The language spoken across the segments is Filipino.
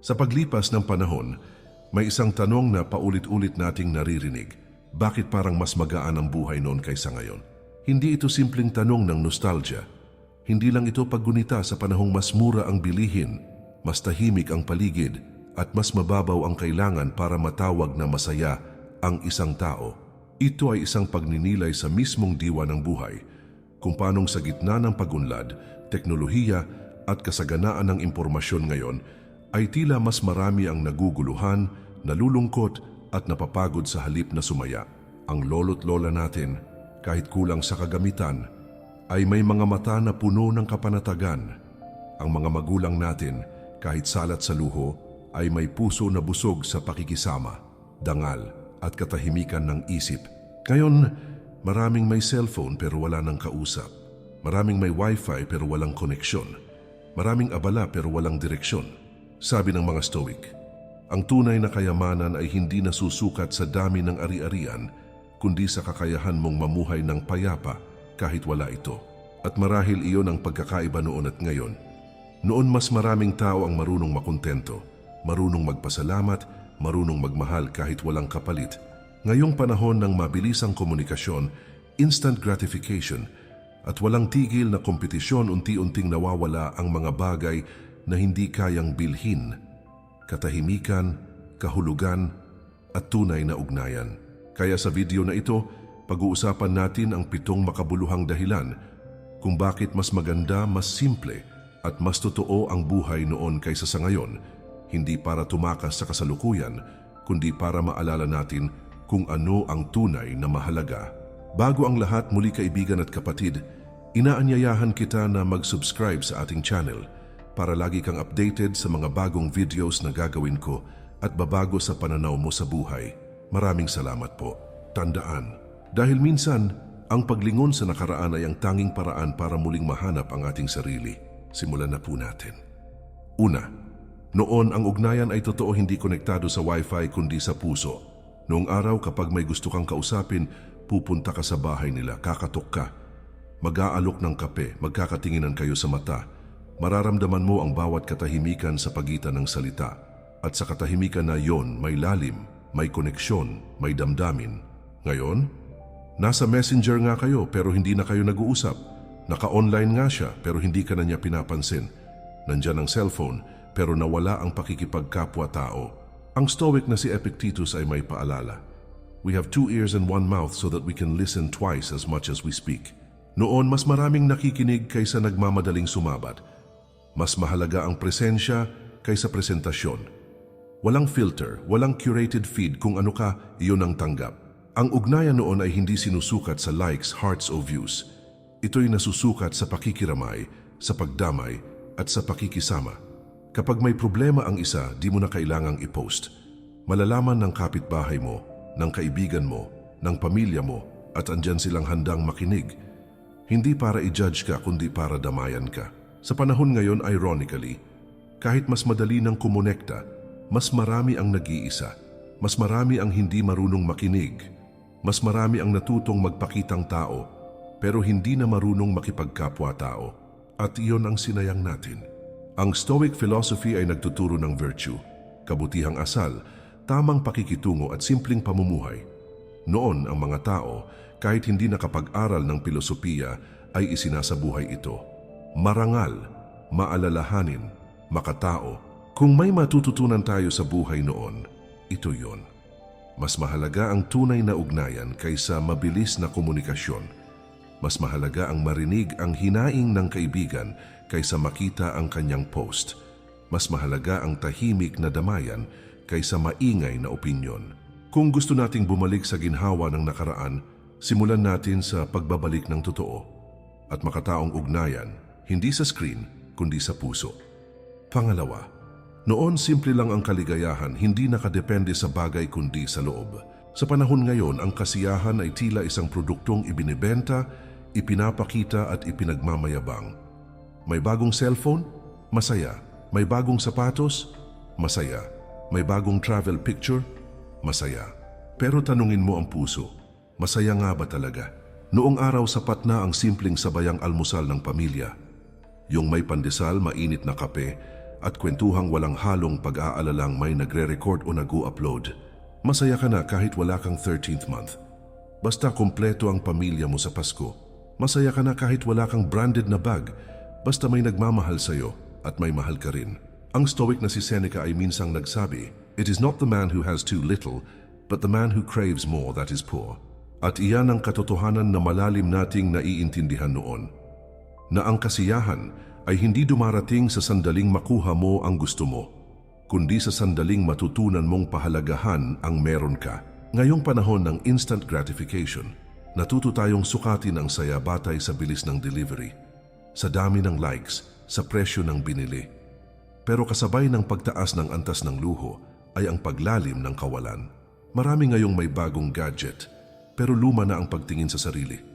Sa paglipas ng panahon, may isang tanong na paulit-ulit nating naririnig. Bakit parang mas magaan ang buhay noon kaysa ngayon? Hindi ito simpleng tanong ng nostalgia. Hindi lang ito paggunita sa panahong mas mura ang bilihin, mas tahimik ang paligid, at mas mababaw ang kailangan para matawag na masaya ang isang tao. Ito ay isang pagninilay sa mismong diwa ng buhay, kung paanong sa gitna ng pagunlad, teknolohiya at kasaganaan ng impormasyon ngayon ay tila mas marami ang naguguluhan, nalulungkot at napapagod sa halip na sumaya. Ang lolo't lola natin, kahit kulang sa kagamitan, ay may mga mata na puno ng kapanatagan. Ang mga magulang natin, kahit salat sa luho, ay may puso na busog sa pakikisama, dangal at katahimikan ng isip. Ngayon, maraming may cellphone pero wala ng kausap. Maraming may wifi pero walang koneksyon. Maraming abala pero walang direksyon. Sabi ng mga Stoic, ang tunay na kayamanan ay hindi nasusukat sa dami ng ari-arian, kundi sa kakayahan mong mamuhay ng payapa kahit wala ito. At marahil iyon ang pagkakaiba noon at ngayon. Noon mas maraming tao ang marunong makontento, marunong magpasalamat, marunong magmahal kahit walang kapalit. Ngayong panahon ng mabilisang komunikasyon, instant gratification, at walang tigil na kompetisyon unti-unting nawawala ang mga bagay na hindi kayang bilhin, katahimikan, kahulugan, at tunay na ugnayan. Kaya sa video na ito, pag-uusapan natin ang pitong makabuluhang dahilan kung bakit mas maganda, mas simple, at mas totoo ang buhay noon kaysa sa ngayon, hindi para tumakas sa kasalukuyan, kundi para maalala natin kung ano ang tunay na mahalaga. Bago ang lahat, muli kaibigan at kapatid, inaanyayahan kita na mag-subscribe sa ating channel para lagi kang updated sa mga bagong videos na gagawin ko at babago sa pananaw mo sa buhay. Maraming salamat po. Tandaan, dahil minsan, ang paglingon sa nakaraan ay ang tanging paraan para muling mahanap ang ating sarili. Simulan na po natin. Una, noon ang ugnayan ay totoo hindi konektado sa wifi kundi sa puso. Noong araw kapag may gusto kang kausapin, pupunta ka sa bahay nila, kakatok ka. Mag-aalok ng kape, magkakatinginan kayo sa mata. Mararamdaman mo ang bawat katahimikan sa pagitan ng salita. At sa katahimikan na yon, may lalim, may koneksyon, may damdamin. Ngayon, nasa messenger nga kayo pero hindi na kayo nag-uusap. Naka-online nga siya pero hindi ka na niya pinapansin. Nandyan ang cellphone pero nawala ang pakikipagkapwa-tao. Ang stoic na si Epictetus ay may paalala. We have two ears and one mouth so that we can listen twice as much as we speak. Noon, mas maraming nakikinig kaysa nagmamadaling sumabat. Mas mahalaga ang presensya kaysa presentasyon. Walang filter, walang curated feed kung ano ka, iyon ang tanggap. Ang ugnayan noon ay hindi sinusukat sa likes, hearts o views. Ito'y nasusukat sa pakikiramay, sa pagdamay, at sa pakikisama. Kapag may problema ang isa, di mo na kailangang i-post. Malalaman ng kapitbahay mo, ng kaibigan mo, ng pamilya mo, at andyan silang handang makinig. Hindi para i-judge ka, kundi para damayan ka. Sa panahon ngayon, ironically, kahit mas madali ng kumonekta, mas marami ang nag-iisa, mas marami ang hindi marunong makinig, mas marami ang natutong magpakitang tao, pero hindi na marunong makipagkapwa-tao. At iyon ang sinayang natin. Ang Stoic philosophy ay nagtuturo ng virtue, kabutihang asal, tamang pakikitungo at simpleng pamumuhay. Noon ang mga tao, kahit hindi nakapag-aral ng filosofiya, ay isinasabuhay ito. Marangal, maalalahanin, makatao. Kung may matututunan tayo sa buhay noon, ito yon. Mas mahalaga ang tunay na ugnayan kaysa mabilis na komunikasyon. Mas mahalaga ang marinig ang hinaing ng kaibigan kaysa makita ang kanyang post. Mas mahalaga ang tahimik na damayan kaysa maingay na opinyon. Kung gusto nating bumalik sa ginhawa ng nakaraan, simulan natin sa pagbabalik ng totoo at makataong ugnayan, hindi sa screen, kundi sa puso. Pangalawa, noon simple lang ang kaligayahan, hindi nakadepende sa bagay kundi sa loob. Sa panahon ngayon, ang kasiyahan ay tila isang produktong ibinibenta, ipinapakita at ipinagmamayabang. May bagong cellphone? Masaya. May bagong sapatos? Masaya. May bagong travel picture? Masaya. Pero tanungin mo ang puso, masaya nga ba talaga? Noong araw sapat na ang simpleng sabayang almusal ng pamilya. Yung may pandesal, mainit na kape, at kwentuhang walang halong pag-aalalang may nagre-record o nag-upload. Masaya ka na kahit wala kang 13th month. Basta kompleto ang pamilya mo sa Pasko. Masaya ka na kahit wala kang branded na bag. Basta may nagmamahal sa'yo at may mahal ka rin. Ang stoic na si Seneca ay minsang nagsabi, It is not the man who has too little, but the man who craves more that is poor. At iyan ang katotohanan na malalim nating naiintindihan noon. Na ang kasiyahan ay hindi dumarating sa sandaling makuha mo ang gusto mo, kundi sa sandaling matutunan mong pahalagahan ang meron ka. Ngayong panahon ng instant gratification, natuto tayong sukatin ang saya batay sa bilis ng delivery, sa dami ng likes, sa presyo ng binili. Pero kasabay ng pagtaas ng antas ng luho ay ang paglalim ng kawalan. Marami ngayong may bagong gadget, pero luma na ang pagtingin sa sarili.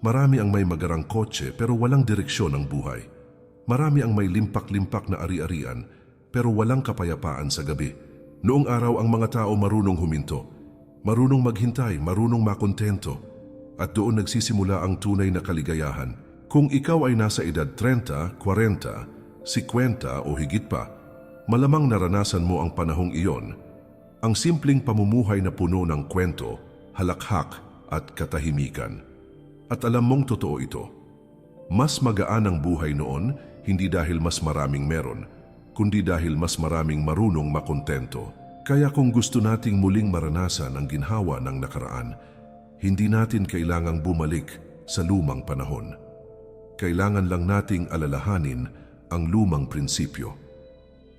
Marami ang may magarang kotse pero walang direksyon ang buhay. Marami ang may limpak-limpak na ari-arian pero walang kapayapaan sa gabi. Noong araw ang mga tao marunong huminto, marunong maghintay, marunong makontento, at doon nagsisimula ang tunay na kaligayahan. Kung ikaw ay nasa edad 30, 40, 50 o higit pa, malamang naranasan mo ang panahong iyon, ang simpleng pamumuhay na puno ng kwento, halakhak at katahimikan. At alam mong totoo ito. Mas magaan ang buhay noon, hindi dahil mas maraming meron, kundi dahil mas maraming marunong makontento. Kaya kung gusto nating muling maranasan ang ginhawa ng nakaraan, hindi natin kailangang bumalik sa lumang panahon. Kailangan lang nating alalahanin ang lumang prinsipyo.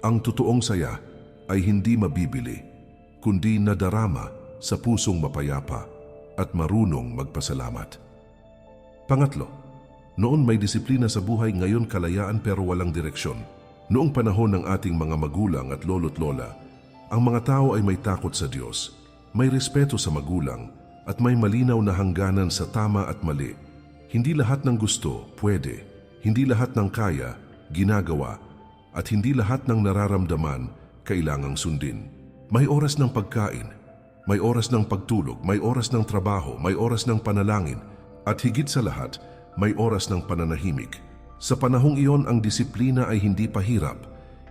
Ang totoong saya ay hindi mabibili, kundi nadarama sa pusong mapayapa at marunong magpasalamat. Pangatlo, noon may disiplina sa buhay ngayon kalayaan pero walang direksyon. Noong panahon ng ating mga magulang at lolo't lola, ang mga tao ay may takot sa Diyos, may respeto sa magulang, at may malinaw na hangganan sa tama at mali. Hindi lahat ng gusto, pwede. Hindi lahat ng kaya, ginagawa. At hindi lahat ng nararamdaman, kailangang sundin. May oras ng pagkain, may oras ng pagtulog, may oras ng trabaho, may oras ng panalangin, at higit sa lahat, may oras ng pananahimik. Sa panahong iyon, ang disiplina ay hindi pahirap.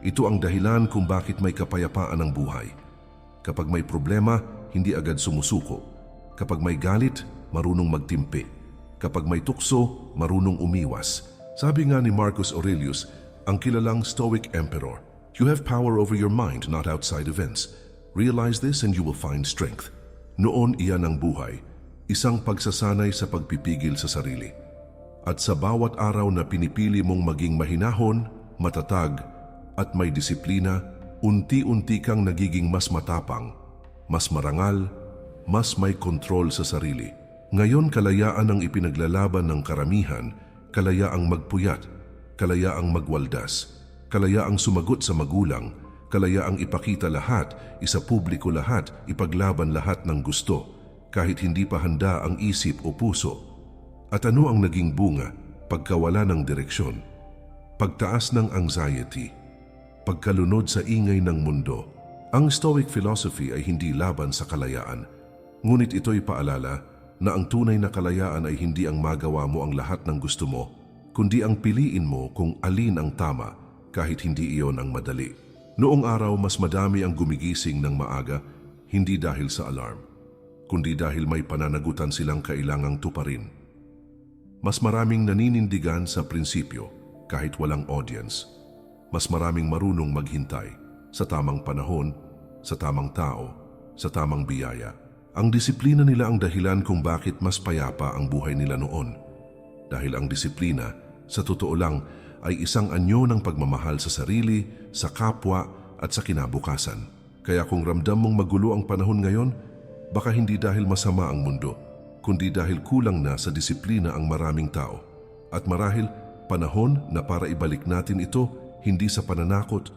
Ito ang dahilan kung bakit may kapayapaan ang buhay. Kapag may problema, hindi agad sumusuko. Kapag may galit, marunong magtimpi. Kapag may tukso, marunong umiwas. Sabi nga ni Marcus Aurelius, ang kilalang Stoic Emperor, You have power over your mind, not outside events. Realize this and you will find strength. Noon iyan ang buhay, isang pagsasanay sa pagpipigil sa sarili. At sa bawat araw na pinipili mong maging mahinahon, matatag, at may disiplina, unti-unti kang nagiging mas matapang, mas marangal, mas may kontrol sa sarili. Ngayon kalayaan ang ipinaglalaban ng karamihan, kalayaang magpuyat, kalayaang magwaldas, kalayaang sumagot sa magulang, kalayaang ipakita lahat, isa publiko lahat, ipaglaban lahat ng gusto, kahit hindi pa handa ang isip o puso. At ano ang naging bunga pagkawala ng direksyon? Pagtaas ng anxiety, pagkalunod sa ingay ng mundo. Ang Stoic philosophy ay hindi laban sa kalayaan, ngunit ito'y paalala na ang tunay na kalayaan ay hindi ang magawa mo ang lahat ng gusto mo, kundi ang piliin mo kung alin ang tama kahit hindi iyon ang madali. Noong araw, mas madami ang gumigising ng maaga, hindi dahil sa alarm, kundi dahil may pananagutan silang kailangang tuparin. Mas maraming naninindigan sa prinsipyo kahit walang audience. Mas maraming marunong maghintay sa tamang panahon, sa tamang tao, sa tamang biyaya. Ang disiplina nila ang dahilan kung bakit mas payapa ang buhay nila noon. Dahil ang disiplina, sa totoo lang, ay isang anyo ng pagmamahal sa sarili, sa kapwa at sa kinabukasan. Kaya kung ramdam mong magulo ang panahon ngayon, baka hindi dahil masama ang mundo, kundi dahil kulang na sa disiplina ang maraming tao. At marahil, panahon na para ibalik natin ito hindi sa pananakot,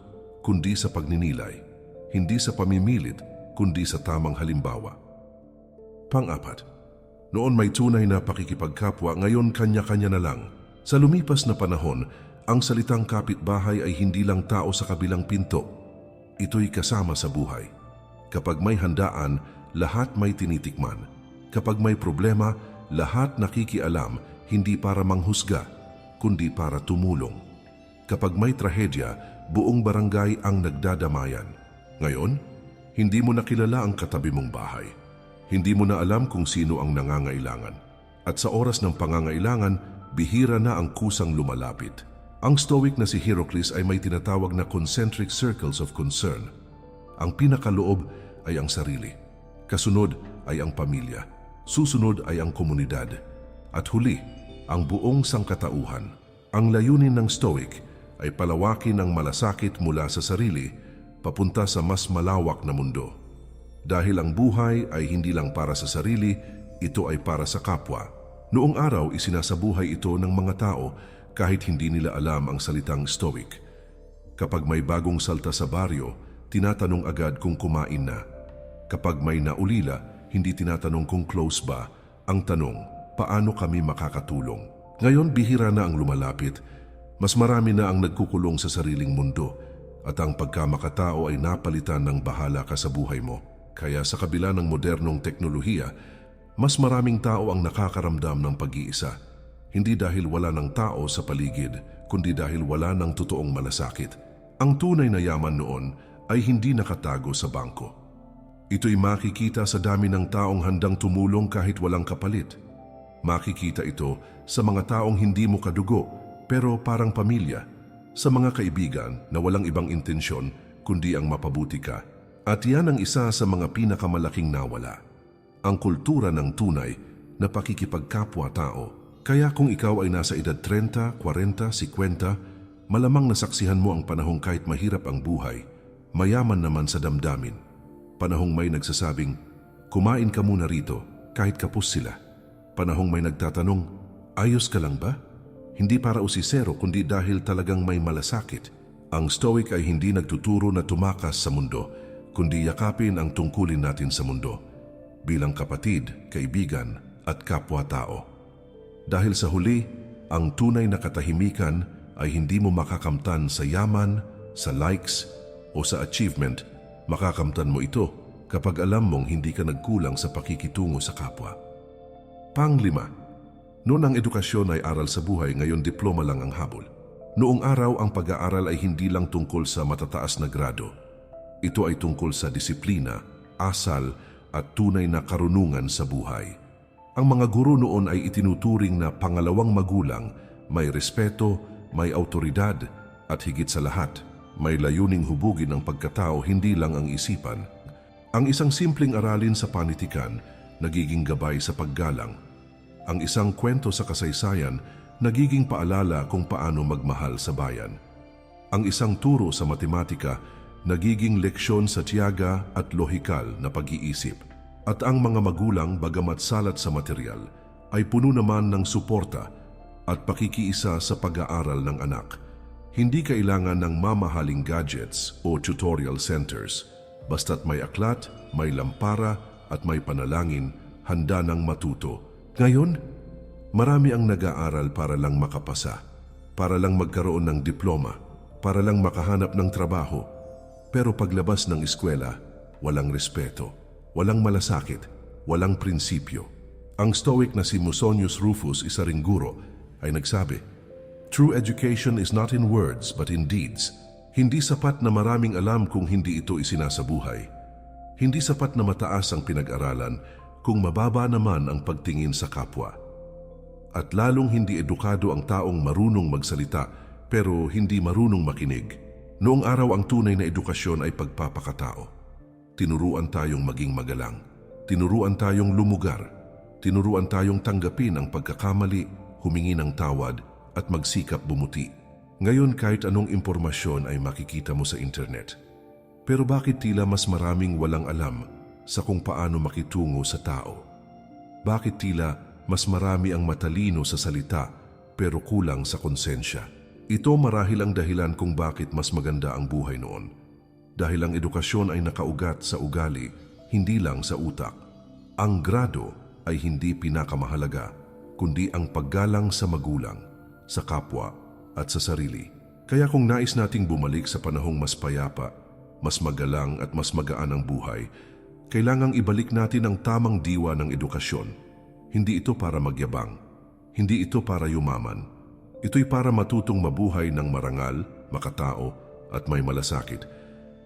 kundi sa pagninilay. Hindi sa pamimilit, kundi sa tamang halimbawa. Pang-apat, noon may tunay na pakikipagkapwa, ngayon kanya-kanya na lang. Sa lumipas na panahon, ang salitang kapitbahay ay hindi lang tao sa kabilang pinto. Ito'y kasama sa buhay. Kapag may handaan, lahat may tinitikman. Kapag may problema, lahat nakikialam hindi para manghusga, kundi para tumulong. Kapag may trahedya, buong barangay ang nagdadamayan. Ngayon, hindi mo nakilala ang katabi mong bahay. Hindi mo na alam kung sino ang nangangailangan. At sa oras ng pangangailangan, bihira na ang kusang lumalapit. Ang stoic na si Heracles ay may tinatawag na concentric circles of concern. Ang pinakaloob ay ang sarili. Kasunod ay ang pamilya. Susunod ay ang komunidad. At huli, ang buong sangkatauhan. Ang layunin ng stoic ay palawakin ang malasakit mula sa sarili papunta sa mas malawak na mundo. Dahil ang buhay ay hindi lang para sa sarili, ito ay para sa kapwa. Noong araw, isinasabuhay ito ng mga tao kahit hindi nila alam ang salitang stoic. Kapag may bagong salta sa baryo, tinatanong agad kung kumain na. Kapag may naulila, hindi tinatanong kung close ba. Ang tanong, paano kami makakatulong? Ngayon, bihira na ang lumalapit. Mas marami na ang nagkukulong sa sariling mundo at ang pagkamakatao ay napalitan ng bahala ka sa buhay mo. Kaya sa kabila ng modernong teknolohiya, mas maraming tao ang nakakaramdam ng pag-iisa. Hindi dahil wala ng tao sa paligid, kundi dahil wala ng totoong malasakit. Ang tunay na yaman noon ay hindi nakatago sa bangko. Ito'y makikita sa dami ng taong handang tumulong kahit walang kapalit. Makikita ito sa mga taong hindi mo kadugo pero parang pamilya, sa mga kaibigan na walang ibang intensyon kundi ang mapabuti ka. At yan ang isa sa mga pinakamalaking nawala. Ang kultura ng tunay na pakikipagkapwa-tao. Kaya kung ikaw ay nasa edad 30, 40, 50, malamang nasaksihan mo ang panahong kahit mahirap ang buhay, mayaman naman sa damdamin. Panahong may nagsasabing, kumain ka muna rito kahit kapos sila. Panahong may nagtatanong, ayos ka lang ba? Hindi para usisero kundi dahil talagang may malasakit. Ang Stoic ay hindi nagtuturo na tumakas sa mundo, kundi yakapin ang tungkulin natin sa mundo bilang kapatid, kaibigan at kapwa-tao. Dahil sa huli, ang tunay na katahimikan ay hindi mo makakamtan sa yaman, sa likes o sa achievement. Makakamtan mo ito kapag alam mong hindi ka nagkulang sa pakikitungo sa kapwa. Panglima, noon ang edukasyon ay aral sa buhay, ngayon diploma lang ang habol. Noong araw, ang pag-aaral ay hindi lang tungkol sa matataas na grado. Ito ay tungkol sa disiplina, asal at tunay na karunungan sa buhay. Ang mga guro noon ay itinuturing na pangalawang magulang, may respeto, may autoridad, at higit sa lahat, may layuning hubugin ang pagkatao hindi lang ang isipan. Ang isang simpleng aralin sa panitikan, nagiging gabay sa paggalang. Ang isang kwento sa kasaysayan, nagiging paalala kung paano magmahal sa bayan. Ang isang turo sa matematika, nagiging leksyon sa tiyaga at lohikal na pag-iisip. At ang mga magulang bagamat salat sa material ay puno naman ng suporta at pakikiisa sa pag-aaral ng anak. Hindi kailangan ng mamahaling gadgets o tutorial centers. Basta't may aklat, may lampara at may panalangin, handa ng matuto. Ngayon, marami ang nag-aaral para lang makapasa, para lang magkaroon ng diploma, para lang makahanap ng trabaho, pero paglabas ng eskwela, walang respeto, walang malasakit, walang prinsipyo. Ang stoic na si Musonius Rufus, isa ring guro, ay nagsabi, True education is not in words but in deeds. Hindi sapat na maraming alam kung hindi ito isinasabuhay. Hindi sapat na mataas ang pinag-aralan kung mababa naman ang pagtingin sa kapwa. At lalong hindi edukado ang taong marunong magsalita pero hindi marunong makinig. Noong araw ang tunay na edukasyon ay pagpapakatao. Tinuruan tayong maging magalang. Tinuruan tayong lumugar. Tinuruan tayong tanggapin ang pagkakamali, humingi ng tawad at magsikap bumuti. Ngayon kahit anong impormasyon ay makikita mo sa internet. Pero bakit tila mas maraming walang alam sa kung paano makitungo sa tao? Bakit tila mas marami ang matalino sa salita pero kulang sa konsensya? Ito marahil ang dahilan kung bakit mas maganda ang buhay noon. Dahil ang edukasyon ay nakaugat sa ugali, hindi lang sa utak. Ang grado ay hindi pinakamahalaga, kundi ang paggalang sa magulang, sa kapwa at sa sarili. Kaya kung nais nating bumalik sa panahong mas payapa, mas magalang at mas magaan ang buhay, kailangang ibalik natin ang tamang diwa ng edukasyon. Hindi ito para magyabang, hindi ito para yumaman, Ito'y para matutong mabuhay ng marangal, makatao, at may malasakit.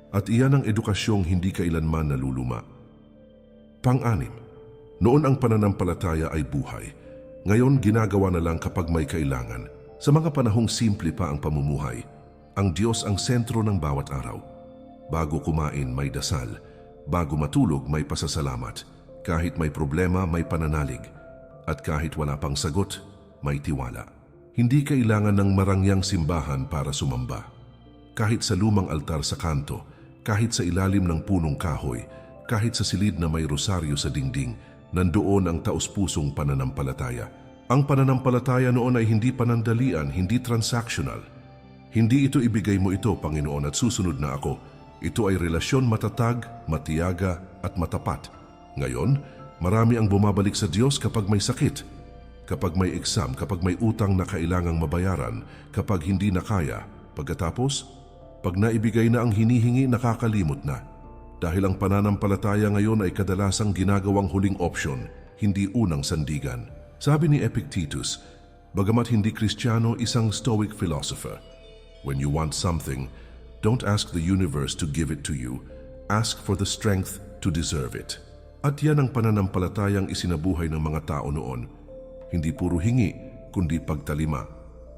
At iyan ang edukasyong hindi kailanman naluluma. Pang-anim, noon ang pananampalataya ay buhay. Ngayon ginagawa na lang kapag may kailangan. Sa mga panahong simple pa ang pamumuhay, ang Diyos ang sentro ng bawat araw. Bago kumain, may dasal. Bago matulog, may pasasalamat. Kahit may problema, may pananalig. At kahit wala pang sagot, may tiwala. Hindi kailangan ng marangyang simbahan para sumamba. Kahit sa lumang altar sa kanto, kahit sa ilalim ng punong kahoy, kahit sa silid na may rosaryo sa dingding, nandoon ang taus-pusong pananampalataya. Ang pananampalataya noon ay hindi panandalian, hindi transactional. Hindi ito ibigay mo ito, Panginoon, at susunod na ako. Ito ay relasyon matatag, matiyaga, at matapat. Ngayon, marami ang bumabalik sa Diyos kapag may sakit, kapag may exam, kapag may utang na kailangang mabayaran, kapag hindi na kaya. Pagkatapos, pag naibigay na ang hinihingi, nakakalimot na. Dahil ang pananampalataya ngayon ay kadalasang ginagawang huling opsyon, hindi unang sandigan. Sabi ni Epictetus, bagamat hindi Kristiyano, isang Stoic philosopher, When you want something, don't ask the universe to give it to you, ask for the strength to deserve it. At yan ang pananampalatayang isinabuhay ng mga tao noon. Hindi puro hingi, kundi pagtalima.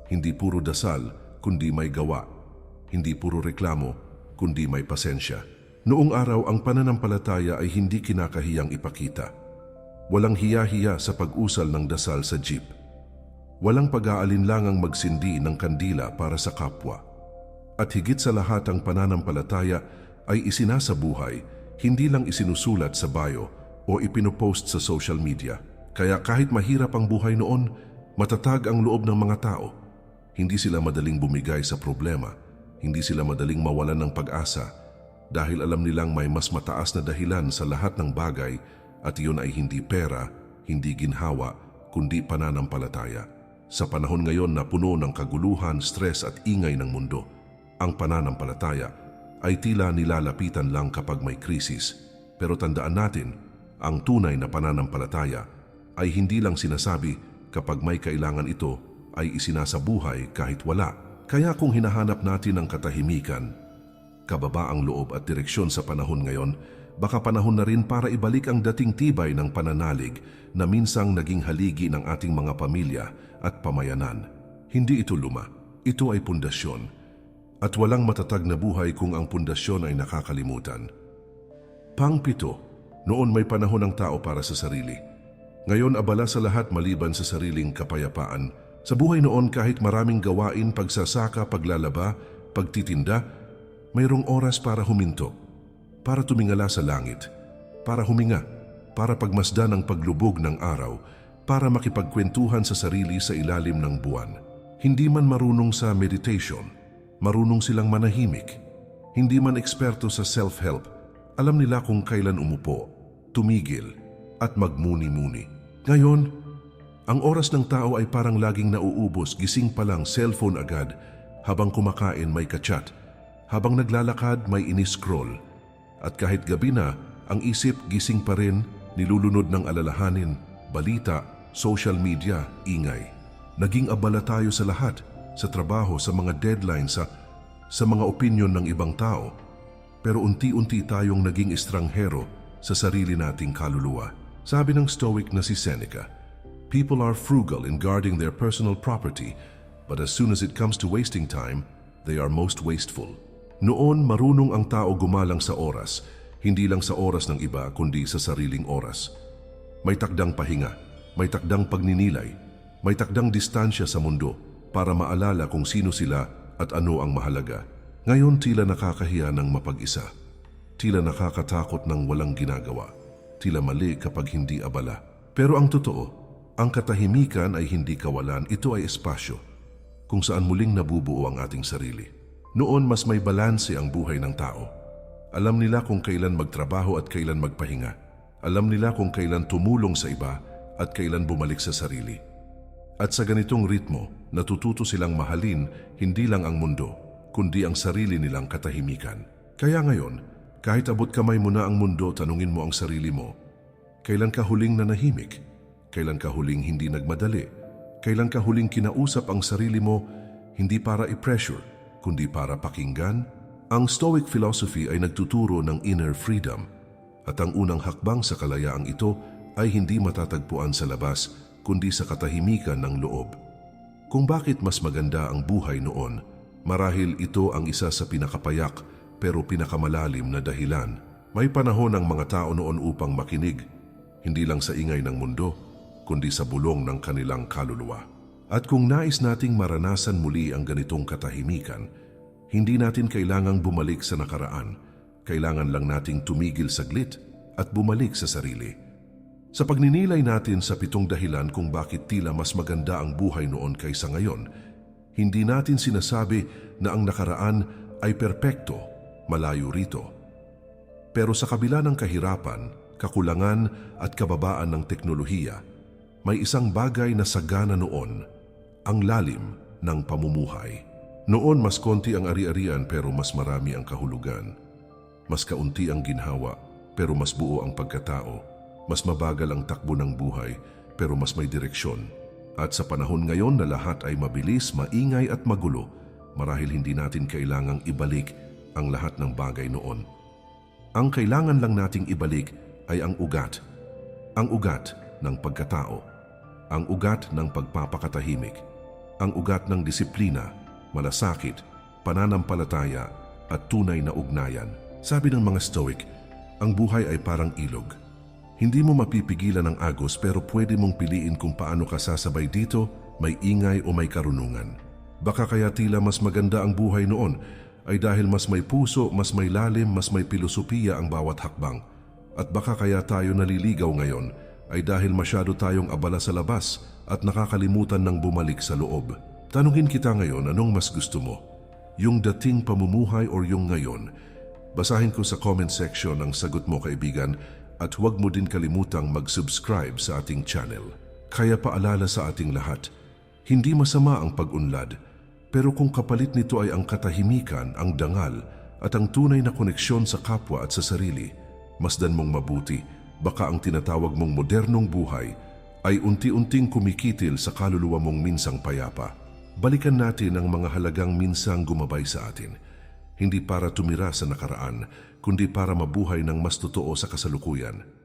Hindi puro dasal, kundi may gawa. Hindi puro reklamo, kundi may pasensya. Noong araw, ang pananampalataya ay hindi kinakahiyang ipakita. Walang hiya-hiya sa pag-usal ng dasal sa jeep. Walang pag-aalinlangang magsindi ng kandila para sa kapwa. At higit sa lahat ang pananampalataya ay isinasabuhay, hindi lang isinusulat sa bio o ipinopost sa social media. Kaya kahit mahirap ang buhay noon, matatag ang loob ng mga tao. Hindi sila madaling bumigay sa problema, hindi sila madaling mawalan ng pag-asa dahil alam nilang may mas mataas na dahilan sa lahat ng bagay at iyon ay hindi pera, hindi ginhawa, kundi pananampalataya. Sa panahon ngayon na puno ng kaguluhan, stress at ingay ng mundo, ang pananampalataya ay tila nilalapitan lang kapag may krisis. Pero tandaan natin, ang tunay na pananampalataya ay hindi lang sinasabi kapag may kailangan ito ay isinasabuhay kahit wala. Kaya kung hinahanap natin ang katahimikan, kababaang loob at direksyon sa panahon ngayon, baka panahon na rin para ibalik ang dating tibay ng pananalig na minsang naging haligi ng ating mga pamilya at pamayanan. Hindi ito luma, ito ay pundasyon. At walang matatag na buhay kung ang pundasyon ay nakakalimutan. Pangpito, noon may panahon ng tao para sa sarili. Ngayon abala sa lahat maliban sa sariling kapayapaan. Sa buhay noon kahit maraming gawain, pagsasaka, paglalaba, pagtitinda, mayroong oras para huminto, para tumingala sa langit, para huminga, para pagmasdan ang paglubog ng araw, para makipagkwentuhan sa sarili sa ilalim ng buwan. Hindi man marunong sa meditation, marunong silang manahimik. Hindi man eksperto sa self-help, alam nila kung kailan umupo, tumigil, at magmuni-muni. Ngayon, ang oras ng tao ay parang laging nauubos, gising pa lang, cellphone agad, habang kumakain may kachat, habang naglalakad may iniscroll. At kahit gabi na, ang isip gising pa rin, nilulunod ng alalahanin, balita, social media, ingay. Naging abala tayo sa lahat, sa trabaho, sa mga deadlines, sa, sa mga opinion ng ibang tao. Pero unti-unti tayong naging estranghero sa sarili nating kaluluwa. Sabi ng Stoic na si Seneca, People are frugal in guarding their personal property, but as soon as it comes to wasting time, they are most wasteful. Noon, marunong ang tao gumalang sa oras, hindi lang sa oras ng iba kundi sa sariling oras. May takdang pahinga, may takdang pagninilay, may takdang distansya sa mundo para maalala kung sino sila at ano ang mahalaga. Ngayon tila nakakahiya ng mapag-isa. Tila nakakatakot ng walang ginagawa. Tila mali kapag hindi abala. Pero ang totoo, ang katahimikan ay hindi kawalan, ito ay espasyo kung saan muling nabubuo ang ating sarili. Noon mas may balanse ang buhay ng tao. Alam nila kung kailan magtrabaho at kailan magpahinga. Alam nila kung kailan tumulong sa iba at kailan bumalik sa sarili. At sa ganitong ritmo, natututo silang mahalin hindi lang ang mundo, kundi ang sarili nilang katahimikan. Kaya ngayon, kahit abot kamay mo na ang mundo, tanungin mo ang sarili mo, kailan ka huling nanahimik? Kailan ka huling hindi nagmadali? Kailan ka huling kinausap ang sarili mo hindi para i-pressure, kundi para pakinggan, Ang Stoic philosophy ay nagtuturo ng inner freedom at ang unang hakbang sa kalayaang ito ay hindi matatagpuan sa labas kundi sa katahimikan ng loob. Kung bakit mas maganda ang buhay noon, marahil ito ang isa sa pinakapayak pero pinakamalalim na dahilan. May panahon ang mga tao noon upang makinig, hindi lang sa ingay ng mundo, kundi sa bulong ng kanilang kaluluwa. At kung nais nating maranasan muli ang ganitong katahimikan, hindi natin kailangang bumalik sa nakaraan. Kailangan lang nating tumigil saglit at bumalik sa sarili. Sa pagninilay natin sa pitong dahilan kung bakit tila mas maganda ang buhay noon kaysa ngayon, hindi natin sinasabi na ang nakaraan ay perpekto, malayo rito. Pero sa kabila ng kahirapan, kakulangan at kababaan ng teknolohiya, may isang bagay na sagana noon, ang lalim ng pamumuhay. Noon mas konti ang ari-arian pero mas marami ang kahulugan. Mas kaunti ang ginhawa pero mas buo ang pagkatao. Mas mabagal ang takbo ng buhay pero mas may direksyon. At sa panahon ngayon na lahat ay mabilis, maingay at magulo, marahil hindi natin kailangang ibalik ang lahat ng bagay noon. Ang kailangan lang nating ibalik ay ang ugat. Ang ugat ng pagkatao. Ang ugat ng pagpapakatahimik. Ang ugat ng disiplina, malasakit, pananampalataya at tunay na ugnayan. Sabi ng mga Stoic, ang buhay ay parang ilog. Hindi mo mapipigilan ang agos pero pwede mong piliin kung paano ka sasabay dito, may ingay o may karunungan. Baka kaya tila mas maganda ang buhay noon ay dahil mas may puso, mas may lalim, mas may pilosopiya ang bawat hakbang. At baka kaya tayo naliligaw ngayon ay dahil masyado tayong abala sa labas at nakakalimutan ng bumalik sa loob. Tanungin kita ngayon anong mas gusto mo? Yung dating pamumuhay or yung ngayon? Basahin ko sa comment section ang sagot mo kaibigan at huwag mo din kalimutang mag-subscribe sa ating channel. Kaya paalala sa ating lahat, hindi masama ang pag-unlad, pero kung kapalit nito ay ang katahimikan, ang dangal, at ang tunay na koneksyon sa kapwa at sa sarili, masdan mong mabuti, baka ang tinatawag mong modernong buhay ay unti-unting kumikitil sa kaluluwa mong minsang payapa. Balikan natin ang mga halagang minsang gumabay sa atin, hindi para tumira sa nakaraan, kundi para mabuhay ng mas totoo sa kasalukuyan.